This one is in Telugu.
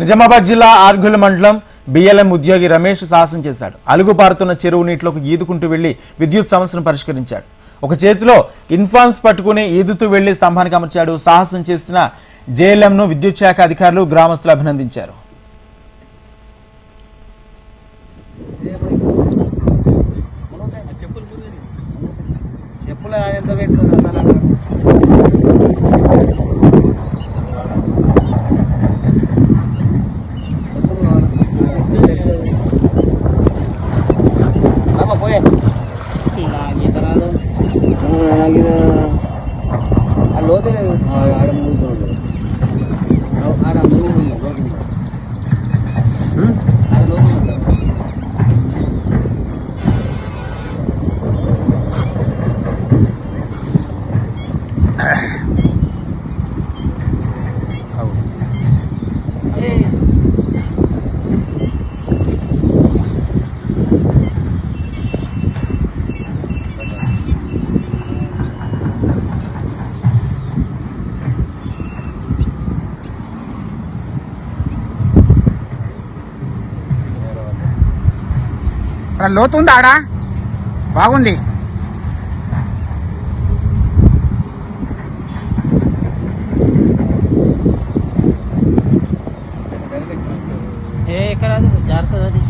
నిజామాబాద్ జిల్లా ఆర్గుల మండలం బిఎల్ఎం ఉద్యోగి రమేష్ సాహసం చేశాడు. అలుగు పారుతున్న చెరువు నీటిలోకి ఈదుకుంటూ వెళ్ళి విద్యుత్ సమస్యను పరిష్కరించాడు. ఒక చేతిలో ఇన్ఫాన్స్ పట్టుకుని ఈదుతూ వెళ్ళి స్తంభానికి అమర్చాడు. సాహసం చేసిన జేఎల్ఎంను విద్యుత్ శాఖ అధికారులు గ్రామస్తులు అభినందించారు. చెప్పులు ఎంత ఆ లోతు ఆడ మూడు ఆడ మూడు లోతు ఆడ లోతు ఉంది. అక్కడ లోతు ఉందా ఆడ బాగుంది. ఏ ఎక్కడ జాగ్రత్త అది